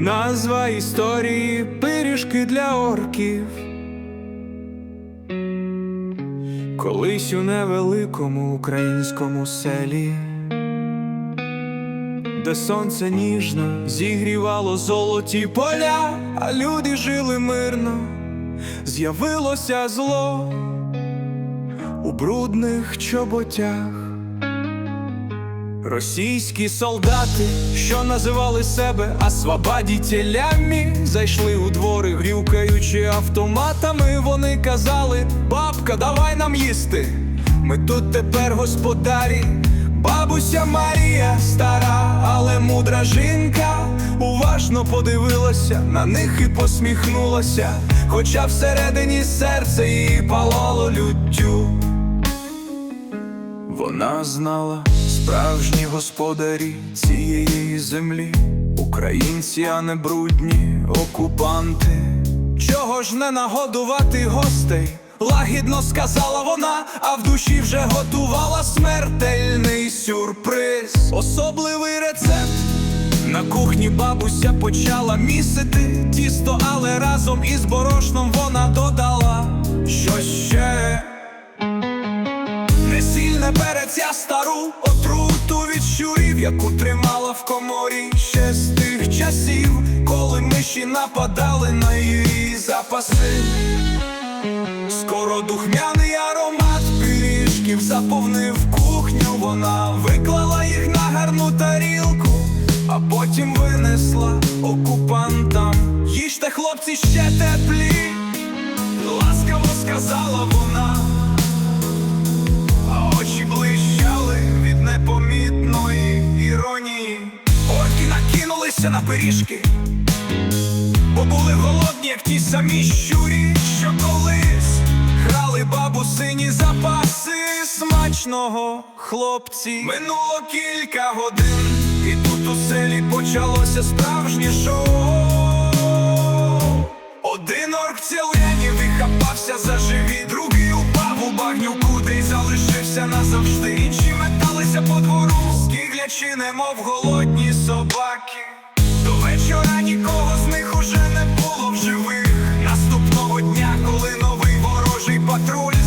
Назва історії пиріжки для орків. Колись у невеликому українському селі, де сонце ніжно зігрівало золоті поля, а люди жили мирно, з'явилося зло у брудних чоботях. Російські солдати, що називали себе освободітелями, зайшли у двори, грюкаючи автоматами. Вони казали: Бабка, давай нам їсти. Ми тут тепер господарі. Бабуся Марія стара, але мудра жінка, уважно подивилася на них і посміхнулася, хоча всередині серце її палало люттю. Вона знала справжні господарі цієї землі, українці, а не брудні окупанти. Чого ж не нагодувати гостей? Лагідно сказала вона, а в душі вже готувала смертельний сюрприз. Особливий рецепт. На кухні бабуся почала місити тісто, але разом із борошном вона додала що яку тримала в коморі ще з тих часів, коли миші нападали на її запаси. Скоро духмяний аромат пиріжків заповнив кухню. Вона виклала їх на гарну тарілку, а потім винесла окупантам. Їжте, хлопці, ще теплі, ласкаво сказала вона накинулися на пиріжки, бо були голодні, як ті самі щурі, що колись грали бабусині запаси смачного хлопці. Минуло кілька годин, і тут у селі почалося справжнє шоу. Один орк цілені вихапався за живі, другий упав у багнюку, де й залишився назавжди. Інші металися по двору, скиглячи, немов голодні собаки.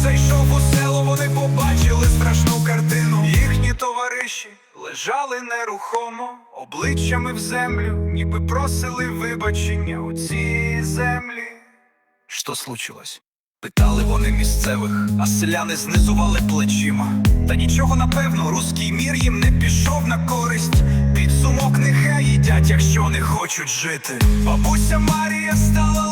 Зайшов у село, вони побачили страшну картину. Їхні товариші лежали нерухомо, обличчями в землю, ніби просили вибачення у цій землі. Що случилось? Питали вони місцевих, а селяни знизували плечима. Та нічого напевно, руський мір їм не пішов на користь. Підсумок нехай їдять, якщо не хочуть жити. Бабуся Марія стала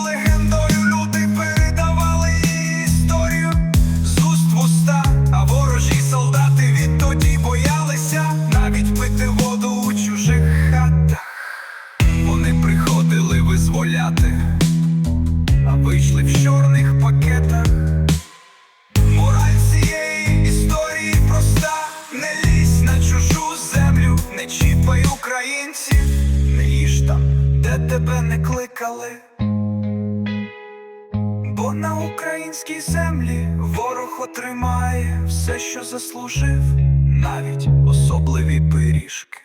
тебе не кликали. Бо на українській землі ворог отримає все, що заслужив, навіть особливі пиріжки.